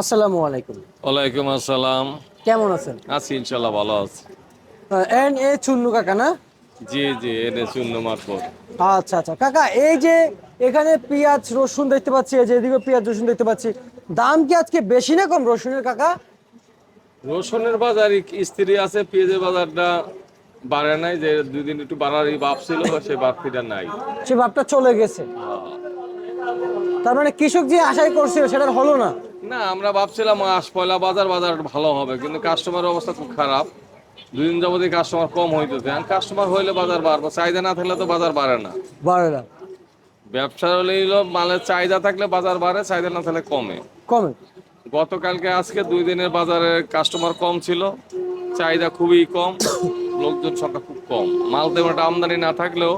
আসসালামু আলাইকুম। ওয়ালাইকুম আসসালাম। কেমন আছেন? আছি ইনশাল্লাহ ভালো আছি। এন এ চুন্নু কাকা না? জি জি এনে শূন্য মারফত। আচ্ছা আচ্ছা। কাকা এই যে এখানে পেঁয়াজ রসুন দেখতে পাচ্ছি এই যে এদিকে পেঁয়াজ রসুন দেখতে পাচ্ছি। দাম কি আজকে বেশি না কম রসুনের কাকা? রসুনের বাজার স্ত্রী আছে পেঁয়াজের বাজারটা বাড়ে নাই যে দুই দিন একটু বাড়ারই বাপ ছিল সে বাড়তিটা নাই। সে ভাবটা চলে গেছে। তার মানে কৃষক যে আশাই করছিল সেটা হলো না। না আমরা ভাবছিলাম আস পয়লা বাজার বাজার ভালো হবে। কিন্তু কাস্টমারের অবস্থা খুব খারাপ। দুই দিন যাবতীয় কাস্টমার কম হইতেছে। আর কাস্টমার হইলে বাজার বাড়বে চাহিদা না থাকলে তো বাজার বাড়ে না। বাড়ে না। ব্যবসা হলে মালের চাহিদা থাকলে বাজার বাড়ে চাহিদা না থাকলে কমে। কমে। গতকালকে আজকে দুই দিনের বাজারে কাস্টমার কম ছিল চাহিদা খুবই কম লোকজন সংখ্যা খুব কম। মাল তেমন আমদানি না থাকলেও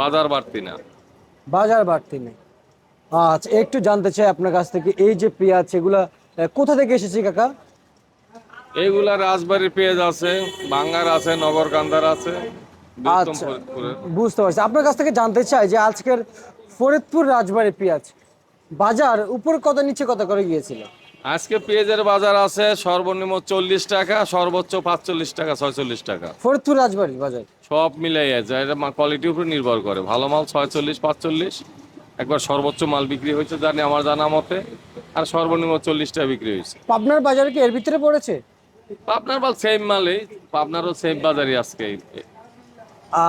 বাজার বাড়তি না। বাজার বাড়তি নেই। আচ্ছা একটু জানতে চাই আপনার কাছ থেকে এই যে পেঁয়াজ এগুলা কোথা থেকে এসেছে কাকা? এইগুলা রাজবাড়ির পেঁয়াজ আছে বাঙ্গার আছে নগরকান্দার আছে আচ্ছা। বুঝতে পারছি। আপনার কাছ থেকে জানতে চাই যে আজকের ফরিদপুর রাজবাড়ি পেঁয়াজ বাজার উপর কত নিচে কত করে গিয়েছিল? আজকে পেঁয়াজের বাজার আছে সর্বনিম্ন চল্লিশ টাকা সর্বোচ্চ পাঁচচল্লিশ টাকা ছয়চল্লিশ টাকা। ফরিদপুর রাজবাড়ি বাজার? সব মিলাই আছে এটা কোয়ালিটির উপর নির্ভর করে। ভালো মাল ছয়চল্লিশ পাঁচচল্লিশ। একবার সর্বোচ্চ মাল বিক্রি হয়েছে জানি আমার জানা মতে আর সর্বনিম্ন চল্লিশটা বিক্রি হয়েছে। পাবনার বাজারে কি এর ভিতরে পড়েছে? পাবনার মাল সেম মালই পাবনারও সেম বাজারই আজকে।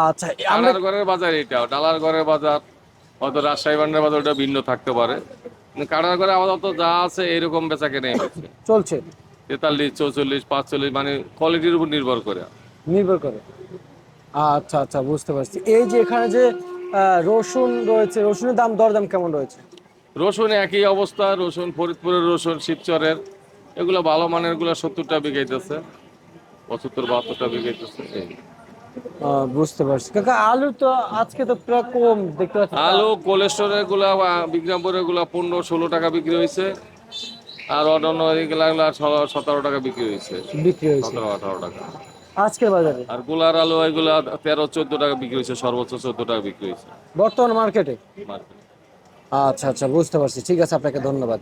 আচ্ছা ডালার ঘরের বাজার এটাও ডালার ঘরের বাজার হয়তো রাজশাহী বান্ডার বাজার ওটা ভিন্ন থাকতে পারে। কাটার ঘরে আপাতত যা আছে এরকম বেচা কেনে হচ্ছে। চলছে। তেতাল্লিশ চৌচল্লিশ পাঁচচল্লিশ মানে কোয়ালিটির উপর নির্ভর করে। নির্ভর করে। আচ্ছা আচ্ছা বুঝতে পারছি। এই যে এখানে যে রসুন রয়েছে। রসুনের দাম দরদাম কেমন রয়েছে? রসুন একই অবস্থা। রসুন ফরিদপুরের রসুন শিবচরের। এগুলো ভালো মানেরগুলো সত্তরটা বিঘাইতেছে পঁচাত্তর বাহাত্তরটা বিঘাইতেছে এই। বুঝতে পারছি। কাকা আলু তো আজকে তো প্রায় কম দেখতে পাচ্ছি। আলু কোলেস্টোরেরগুলা বা বিক্রমপুরেরগুলা পনেরো ষোলো টাকা বিক্রি হয়েছে আর অন্যান্য এগুলা সতেরো টাকা বিক্রি হয়েছে বিক্রি হয়েছে সতেরো আঠারো টাকা। আজকের বাজারে? আর গোলার আলু এগুলা তেরো চোদ্দ টাকা বিক্রি হয়েছে সর্বোচ্চ চোদ্দ টাকা বিক্রি হয়েছে। বর্তমান মার্কেটে মার্কেটে আচ্ছা আচ্ছা বুঝতে পারছি। ঠিক আছে আপনাকে ধন্যবাদ।